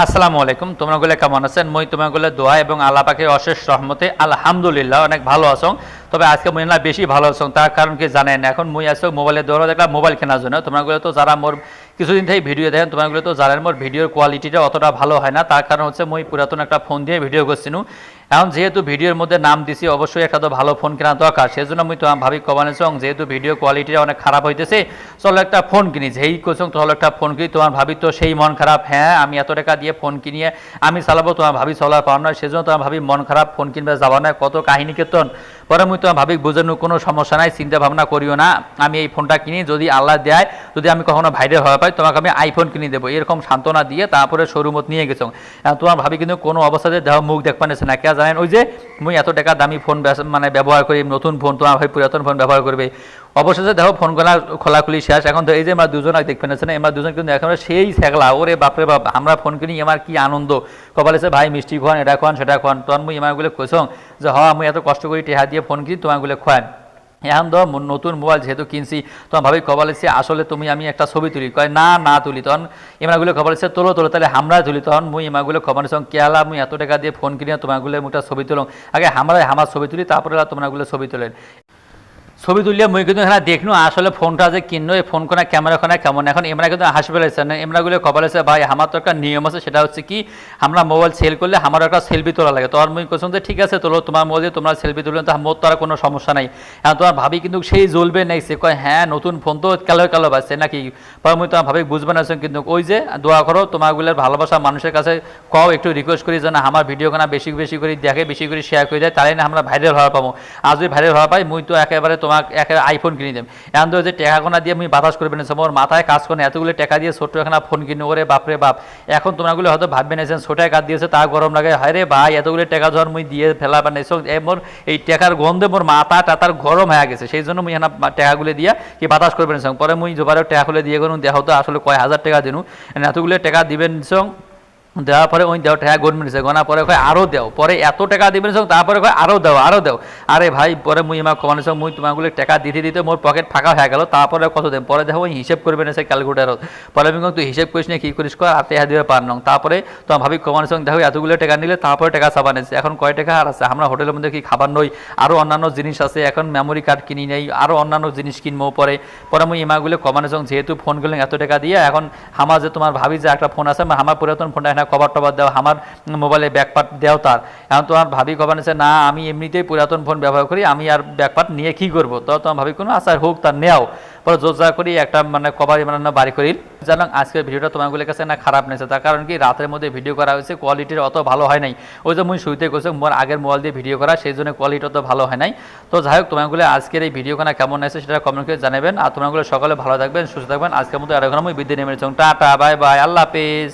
আসসালামু আলাইকুম। তোমরা গুলো কেমন আছেন? মই তোমারগুলো দোয়া এবং আল্লাহ পাকের অশেষ রহমতে আলহামদুলিল্লাহ অনেক ভালো আছো। তবে আজকে মই না বেশি ভালো আছো, তার কারণ কি জানেন? এখন মই আছো মোবাইলে দৌড়া দেখলাম মোবাইল কেনার জন্য। তোমরা গুলো তো যারা মোর কিছুদিন থেকে ভিডিও দেখেন, তোমারগুলো তো জানেন মোর ভিডিওর কোয়ালিটিটা অতটা ভালো হয় না। তার কারণ হচ্ছে মই পুরাতন একটা ফোন দিয়ে ভিডিও করছিনু। এখন যেহেতু ভিডিওর মধ্যে নাম দিছি, অবশ্যই একটা তো ভালো ফোন কেনা দরকার। সেজন্য আমি তোমার ভাবি কমানেছ যেহেতু ভিডিও কোয়ালিটিটা অনেক খারাপ হইতেছে, চলো একটা ফোন কিনি। যেই কোচং চলো একটা ফোন কিনি। তোমার ভাবি তো সেই মন খারাপ। হ্যাঁ আমি এত টাকা দিয়ে ফোন কিনিয়ে আমি চালাবো, তোমার ভাবি চলার পার নয় সেজন্য তোমার ভাবি মন খারাপ ফোন কিনবে যাবা না। কত কাহিনী কীর্তন। পরে আমি তোমার ভাবি বোঝানো কোনো সমস্যা নাই, চিন্তা ভাবনা করিও না। আমি এই ফোনটা কিনি, যদি আল্লাহ দেয়, যদি আমি কখনো ভাইরাল হওয়া পাই, তোমাকে আমি আইফোন কিনে দেবো। এরকম সান্ত্বনা দিয়ে তারপরে শোরুমত নিয়ে গেছো। তোমার ভাবি কিন্তু কোনো অবস্থাতে দেহ মুখ দেখ পানেছে না। কে জানেন, ওই যে মুই এত টাকা দামি ফোন মানে ব্যবহার করি, নতুন ফোন, তোমার ভাই পুরাতন ফোন ব্যবহার করবে। অবশেষে দেখো ফোন খোলা খোলাখুলি শেষ। এখন তো এই যে আমরা দুজন দেখবেন না আমরা দুজন কিন্তু এখন সেই ছেগলা। ওরে বাপরে বাপ, আমরা ফোন কিনি আমার কি আনন্দ। কপালে সে ভাই, মিষ্টি খোয়ান, এটা খোয়ান, সেটা খোয়ান। তখন মুই এমারগুলো কোসং যে, হ আমি এত কষ্ট করি টেহা দিয়ে ফোন কিনি, তোমাগুলো খান এখন তো নতুন মোবাইল যেহেতু কিনছি, তোমার ভাবি কবালেছে আসলে তুমি আমি একটা ছবি তুলি। কয়, না না তুলি তখন। এমাগুলো খবরেছে তোলো তোলো, তাহলে আমরা তুলি তখন। মুই এমাগুলো খবর সঙ্গে কেলা মুই এত টাকা দিয়ে ফোন কিনে, তোমাগুলো একটা ছবি তুলো আগে আমরাই আমার ছবি তুলি, তারপরে তোমরাগুলো ছবি তোলেন ছবি তুলিয়ে মুই কিন্তু এখানে দেখনু, আসলে ফোনটা যে কিনো এই ফোন কোনা ক্যামেরা কোনা কেমন? এখন এমরা কিন্তু হাসি ফেলেছে না এমরাগুলো খবর আছে ভাই আমার তো একটা নিয়ম আছে, সেটা হচ্ছে কি, আমরা মোবাইল সেল করলে আমার একটা সেলফি তোলা লাগে। তোমার মুই যে, ঠিক আছে, তোলো তোমার মোবাইল দিয়ে তোমরা সেলফি তুললেন তো মোর তো আর কোনো সমস্যা নাই। এখন তোমার ভাবি কিন্তু সেই জ্বলবে নাই সে কয় হ্যাঁ নতুন ফোন তো কালো কালো বাজছে নাকি? পরে মুই তোমার ভাবি বুঝবে না কিন্তু ওই যে দোয়া করো তোমাগুলোর ভালোবাসা মানুষের কাছে কও, একটু রিকোয়েস্ট করি, যেন আমার ভিডিও কোনা বেশি বেশি করে দেখে, বেশি করে শেয়ার করে দেয়, তাহলে না আমরা ভাইরাল হওয়া পাবো আজ ভাইরাল হওয়া পাই মুই তো একেবারে তোমাকে একেবারে আইফোন কিনে দেব। এখন তো যে টাকা কোনা দিয়ে আমি বাতাস করবে না মোর মাথায় কাজ করে এতগুলো টাকা দিয়ে ছোট্ট এখানে ফোন কিনে করে বাপরে বাপ। এখন তোমরাগুলো হয়তো ভাববে না ছোটায় কাজ দিয়েছে, তা গরম লাগে। হায় রে ভাই, এতগুলো টেকা ধর মুই দিয়ে ফেলা বানাইছো এ মোর, এই টাকার গন্ধে মোর মাথা টাতার গরম হয়ে গেছে। সেই জন্য মুই এখানে টাকাগুলো দিয়া কি বাতাস করবেন সঙ্গ পরে মুই জোবারে টাকা খুলে দিয়ে করুন দেহ তো আসলে কয় হাজার টাকা দিনু। এতগুলো টাকা দিবেন সঙ্গ দেওয়ার পরে ওই দেও টাকা গন মিনিছে গনা পরে কয় আরও দেও। পরে এত টাকা দিবেন সঙ্গ তারপরে কয় আরও দেও আরও দেও। আরে ভাই, পরে মুই আমার কমানো সঙ্গ মুই তোমাগুলো টাকা দিতে দিতে মোর পকেট ফাঁকা হয়ে গেল, তারপরে কত দেন? পরে দেখো ওই হিসেব করবেন সে ক্যালকুলেটারত পরে আমি তুই হিসেব করিস না, কি করিস কর, আর টাকা দিবে পার নং। তারপরে তোমার ভাবি কমানো সঙ্গে দেখো এতগুলো টাকা নিলে তারপরে টাকা সাবান এসে এখন কয় টাকা আর আছে? আমরা হোটেলের মধ্যে কি খাবার নই? আরও অন্যান্য জিনিস আছে, এখন মেমোরি কার্ড কিনি নেই আরও অন্যান্য জিনিস কিনবো পরে। পরে মুই ইমাগুলো কমানো সঙ্গে যেহেতু ফোন করলেন এত টাকা দিয়ে, এখন আমার যে তোমার ভাবি যে একটা ফোন আছে, আমার পুরাতন ফোনটা এখানে কভার টভার দেওয়া, আমার মোবাইলে ব্যাকপার্ট দেও তার। এখন তোমার ভাবি কবার নিছে, না, আমি এমনিতেই পুরাতন ফোন ব্যবহার করি, আমি আর ব্যাকপার্ট নিয়ে কি করব? তো তোমার ভাবি কোনো আচ্ছা হোক তার নেও পরে জোরজা করি একটা মানে কভার মানে বাড়ি করি। জানো আজকের ভিডিওটা তোমাগুলোর কাছে না খারাপ নেছে তার কারণ কি রাতের মধ্যে ভিডিও করা হয়েছে কোয়ালিটির অত ভালো হয় নাই। ওই যে মুই শুইতে করছে মোর আগের মোবাইল দিয়ে ভিডিও করা, সেই জন্য কোয়ালিটি অত ভালো হয় নাই। তো যাই হোক তোমাগুলো আজকের এই ভিডিও কানা কেমন আছে সেটা কমেন্ট করে জানাবেন। আর তোমাগুলো সকলে ভালো থাকবেন, সুস্থ থাকবেন। আজকের মতো আর এখন আমি বিদ্যে টাটা বাই বাই আল্লাহ হাফিজ।